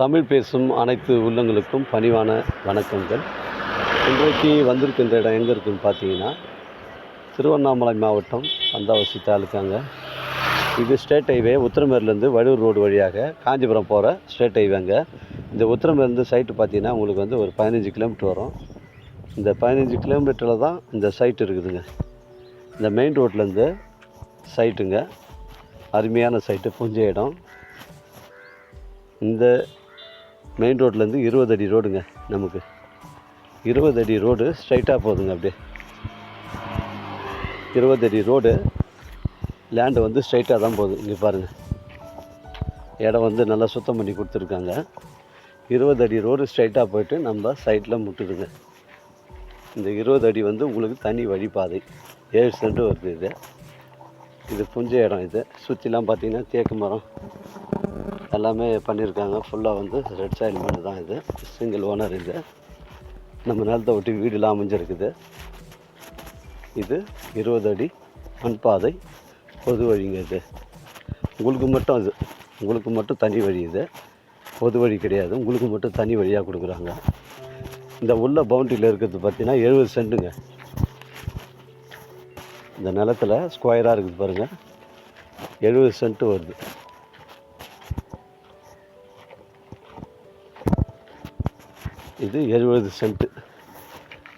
தமிழ் பேசும் அனைத்து உள்ளங்களுக்கும் பணிவான வணக்கங்கள். இன்றைக்கு வந்திருக்கின்ற இடம் எங்கே இருக்குன்னு பார்த்தீங்கன்னா திருவண்ணாமலை மாவட்டம் அந்தாவசி தாலுக்காங்க. இது ஸ்டேட் ஹைவே உத்திரமேர்லேருந்து வடூர் ரோடு வழியாக காஞ்சிபுரம் போகிற ஸ்டேட் ஹைவேங்க. இந்த உத்திரமேர்லேருந்து சைட்டு பார்த்தீங்கன்னா உங்களுக்கு வந்து ஒரு பதினஞ்சு கிலோமீட்டர் வரும். இந்த பதினஞ்சு கிலோமீட்டரில் தான் இந்த சைட் இருக்குதுங்க. இந்த மெயின் ரோட்லேருந்து சைட்டுங்க. அருமையான சைட்டு புஞ்ச இடம். இந்த மெயின் ரோட்லேருந்து இருபது அடி ரோடுங்க நமக்கு. இருபது அடி ரோடு ஸ்ட்ரைட்டாக போகுதுங்க அப்படியே. இருபது அடி ரோடு லேண்டு வந்து ஸ்ட்ரைட்டாக தான் போகுது. இங்கே பாருங்கள் இடம் வந்து நல்லா சுத்தம் பண்ணி கொடுத்துருக்காங்க. இருபது அடி ரோடு ஸ்ட்ரைட்டாக போயிட்டு நம்ம சைட்டில் முட்டுதுங்க. இந்த இருபது அடி வந்து உங்களுக்கு தனி வழிபாதை. ஏழு சென்ட் வருது இது. இது புஞ்ச இடம் இது. சுற்றிலாம் பார்த்தீங்கன்னா தேக்கு மரம். எல்லாமே பண்ணியிருக்காங்க. ஃபுல்லாக வந்து ரெட் சாயில் மண் தான் இது. சிங்கிள் ஓனர் இது. நம்ம நிலத்தை ஒட்டி வீடுலாம் அமைஞ்சிருக்குது. இது இருபது அடி மண் பாதை பொது வழிங்க இது. உங்களுக்கு மட்டும் இது. உங்களுக்கு மட்டும் தனி வழி இது. பொது வழி கிடையாது. உங்களுக்கு மட்டும் தனி வழியாக கொடுக்குறாங்க. இந்த உள்ள பவுண்டரியில் இருக்கிறது பார்த்தீங்கன்னா எழுபது சென்ட்டுங்க இந்த நிலத்துல ஸ்கொயராக இருக்குது பாருங்கள் எழுபது சென்ட்டு வருது. இது எழுபது சென்ட்டு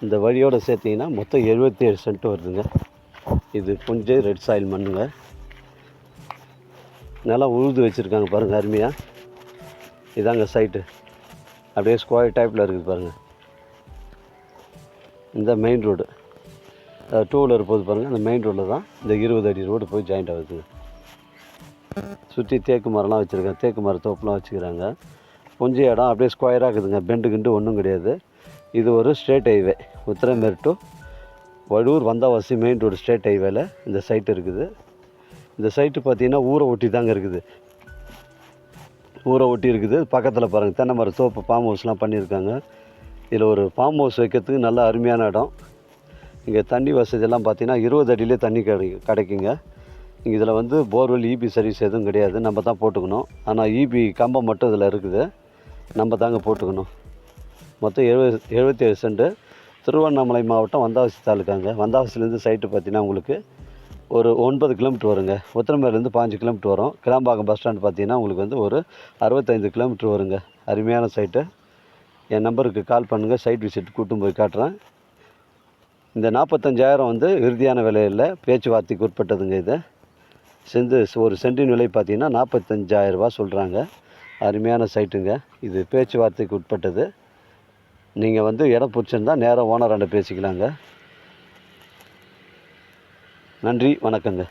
இந்த வழியோடு சேர்த்திங்கன்னா மொத்தம் எழுபத்தி ஏழு சென்ட் வருதுங்க. இது கொஞ்சம் ரெட் சாயில் மண்ணுங்க. நல்லா உழுது வச்சுருக்காங்க பாருங்கள் அருமையாக இதாங்க சைட்டு அப்படியே ஸ்கொயர் டைப்பில் இருக்குது பாருங்கள் இந்த மெயின் ரோடு டூ வீலர் போகுது பாருங்கள் அந்த மெயின் ரோட்டில் தான் இந்த இருபது அடி ரோடு போய் ஜாயிண்ட் ஆகுதுங்க. சுற்றி தேக்கு மரம்லாம் வச்சுருக்காங்க தேக்கு மர தோப்புலாம் வச்சுக்கிறாங்க. கொஞ்சம் இடம் அப்படியே ஸ்கொயராக இருக்குதுங்க. பெண்டு கிண்டு ஒன்றும் கிடையாது. இது ஒரு straight highway Uthiramerur to Vadur Vandavasi main road straight ஹைவேல இந்த சைட் இருக்குது. இந்த சைட்டு பார்த்திங்கன்னா ஊரை ஒட்டி தாங்க இருக்குது. ஊரை ஒட்டி இருக்குது. பக்கத்தில் பாருங்கள் தென்னை மரம் சோப்பு ஃபார்ம் ஹவுஸ்லாம் பண்ணியிருக்காங்க. இதில் ஒரு ஃபார்ம் ஹவுஸ் வைக்கிறதுக்கு நல்ல அருமையான இடம். இங்கே தண்ணி வசதியெல்லாம் பார்த்திங்கன்னா இருபது அடியிலே தண்ணி கிடை கிடைக்குங்க. இங்கே இதில் வந்து போர்வெல் இபி சர்வீஸ் எதுவும் கிடையாது. நம்ம தான் போட்டுக்கணும். ஆனால் இபி கம்பம் மட்டும் இதில் இருக்குது. நம்ம தாங்க போட்டுக்கணும். மொத்தம் எழுபது எழுபத்தேழு சென்ட்டு திருவண்ணாமலை மாவட்டம் வந்தாவசி தாலுக்காங்க வந்தாவசிலேருந்து சைட்டு பார்த்தீங்கன்னா உங்களுக்கு ஒரு ஒன்பது கிலோமீட்டர் வருங்க. உத்திரமேலேருந்து பாஞ்சு கிலோமீட்டர் வரும். கிளாம்பாக்கம் பஸ் ஸ்டாண்ட் பார்த்தீங்கன்னா உங்களுக்கு வந்து ஒரு அறுபத்தைந்து கிலோமீட்டர் வருங்க. அருமையான சைட்டு என் நம்பருக்கு கால் பண்ணுங்கள் சைட் விசிட் கூட்டும் போய் காட்டுறேன். இந்த நாற்பத்தஞ்சாயிரம் வந்து இறுதியான விலையில் பேச்சுவார்த்தைக்கு உட்பட்டதுங்க இது. செந்து ஒரு சென்டின் விலை பார்த்தீங்கன்னா நாற்பத்தஞ்சாயிரரூபா சொல்கிறாங்க அருமையான சைட்டுங்க. இது பேச்சுவார்த்தைக்கு உட்பட்டது. நீங்கள் வந்து இடம் பிடிச்சிருந்தா நேராக ஓனராண்ட பேசிக்கலாங்க. நன்றி வணக்கங்க.